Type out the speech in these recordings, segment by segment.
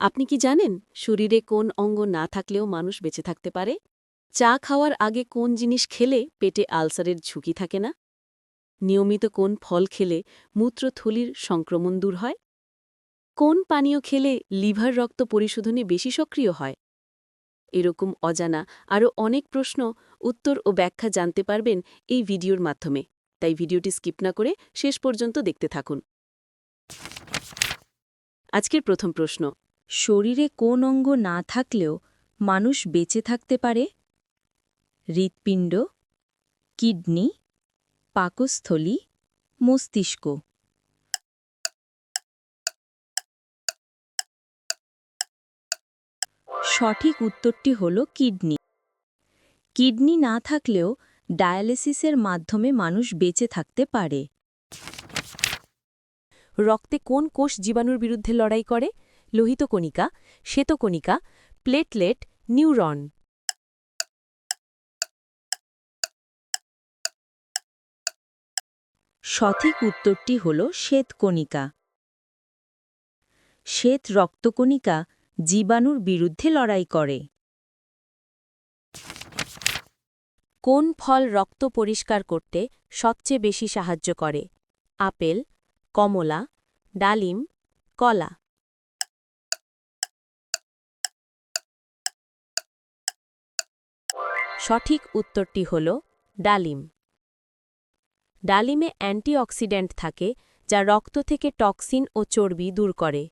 আপনি কি জানেন, শরীরে কোন অঙ্গ না থাকলেও মানুষ বেঁচে থাকতে পারে? চা খাওয়ার আগে কোন জিনিস খেলে পেটে আলসারের ঝুঁকি থাকে না? নিয়মিত কোন ফল খেলে মূত্রথলির সংক্রমণ দূর হয়? কোন পানীয় খেলে লিভার রক্ত পরিশোধনে বেশি সক্রিয় হয়? এরকম অজানা আরও অনেক প্রশ্ন, উত্তর ও ব্যাখ্যা জানতে পারবেন এই ভিডিওর মাধ্যমে। তাই ভিডিওটি স্কিপ না করে শেষ পর্যন্ত দেখতে থাকুন। আজকের প্রথম প্রশ্ন শরীরে কোন অঙ্গ না থাকলেও মানুষ বেঁচে থাকতে পারে? হৃৎপিণ্ড, কিডনি, পাকস্থলী, মস্তিষ্ক। সঠিক উত্তরটি হল কিডনি। কিডনি না থাকলেও ডায়ালিসিসের মাধ্যমে মানুষ বেঁচে থাকতে পারে। রক্তে কোন কোষ জীবাণুর বিরুদ্ধে লড়াই করে? লোহিত কণিকা শ্বেতকণিকা প্লেটলেট নিউরন সঠিক উত্তরটি হল শ্বেতকণিকা শ্বেত রক্তকণিকা জীবাণুর বিরুদ্ধে লড়াই করে। কোন ফল রক্ত পরিষ্কার করতে সবচেয়ে বেশি সাহায্য করে? আপেল, কমলা, ডালিম, কলা। সঠিক উত্তরটি হল ডালিম। ডালিমে অ্যান্টিঅক্সিডেন্ট থাকে, যা রক্ত থেকে টক্সিন ও চর্বি দূর করে।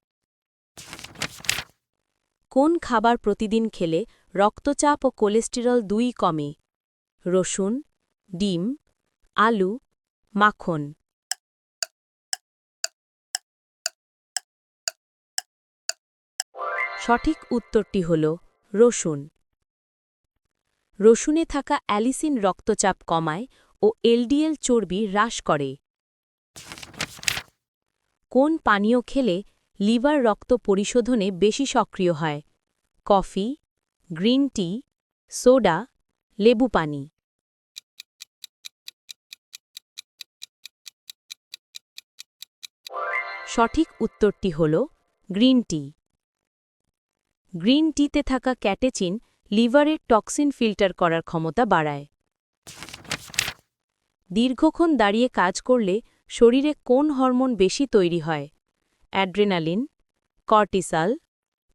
কোন খাবার প্রতিদিন খেলে রক্তচাপ ও কোলেস্টেরল দুই কমে? রসুন, ডিম, আলু, মাখন। সঠিক উত্তরটি হল রসুন। রসুনে থাকা অ্যালিসিন রক্তচাপ কমায় ও এলডিএল চর্বি হ্রাস করে। কোন পানীয় খেলে লিভার রক্ত পরিশোধনে বেশি সক্রিয় হয়? কফি, গ্রিন টি, সোডা, লেবু পানি। সঠিক উত্তরটি হল গ্রিন টি। গ্রিন টিতে থাকা ক্যাটেচিন লিভারের টক্সিন ফিল্টার করার ক্ষমতা বাড়ায়। দীর্ঘক্ষণ দাঁড়িয়ে কাজ করলে শরীরে কোন হরমোন বেশি তৈরি হয়? Adrenaline, cortisol,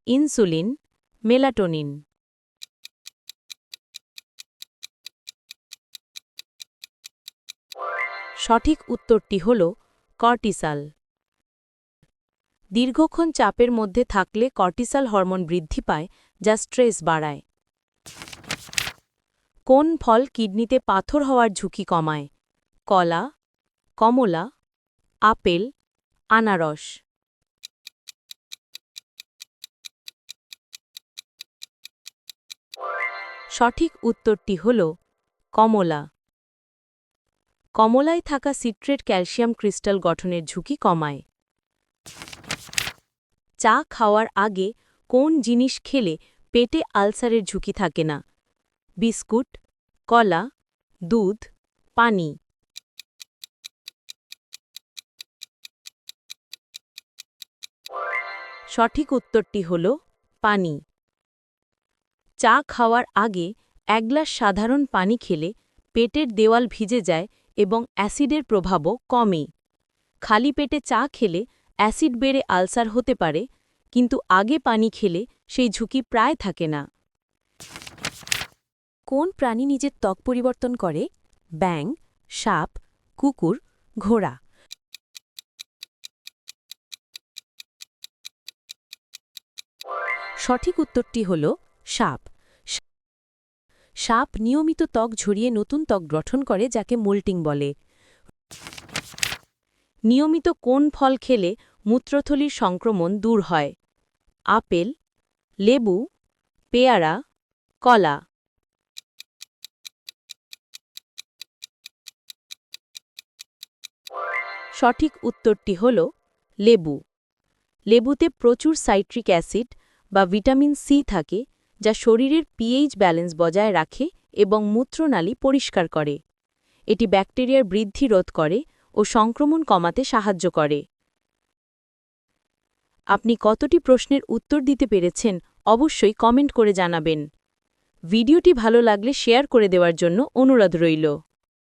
insulin, melatonin. সঠিক উত্তরটি হল কর্টিসাল। দীর্ঘক্ষণ চাপের মধ্যে থাকলে কর্টিসাল হরমোন বৃদ্ধি পায়, যা স্ট্রেস বাড়ায়। কোন ফল কিডনিতে পাথর হওয়ার ঝুঁকি কমায়? কলা, কমলা, আপেল, আনারস। সঠিক উত্তরটি হল কমলা। কমলায় থাকা সিট্রেট ক্যালসিয়াম ক্রিস্টাল গঠনের ঝুঁকি কমায়। চা খাওয়ার আগে কোন জিনিস খেলে পেটে আলসারের ঝুঁকি থাকে না? বিস্কুট, কলা, দুধ, পানি। সঠিক উত্তরটি হল পানি। চা খাওয়ার আগে এক গ্লাস সাধারণ পানি খেলে পেটের দেওয়াল ভিজে যায় এবং অ্যাসিডের প্রভাবও কমে। খালি পেটে চা খেলে অ্যাসিড বেড়ে আলসার হতে পারে, কিন্তু আগে পানি খেলে সেই ঝুঁকি প্রায় থাকে না। কোন প্রাণী নিজের ত্বক পরিবর্তন করে? ব্যাং সাপ, কুকুর, ঘোড়া। সঠিক উত্তরটি হল সাপ। সাপ নিয়মিত ত্বক ঝরিয়ে নতুন ত্বক গঠন করে যাকে মোল্টিং বলে। নিয়মিত কোন ফল খেলে মূত্রথলির সংক্রমণ দূর হয়? আপেল, লেবু, পেয়ারা, কলা। সঠিক উত্তরটি হল লেবু। লেবুতে প্রচুর সাইট্রিক অ্যাসিড বা ভিটামিন সি থাকে, যা শরীরের পিএইচ ব্যালেন্স বজায় রাখে এবং মূত্রনালী পরিষ্কার করে। এটি ব্যাকটেরিয়ার বৃদ্ধি রোধ করে ও সংক্রমণ কমাতে সাহায্য করে। আপনি কতটি প্রশ্নের উত্তর দিতে পেরেছেন অবশ্যই কমেন্ট করে জানাবেন। ভিডিওটি ভালো লাগলে শেয়ার করে দেওয়ার জন্য অনুরোধ রইল।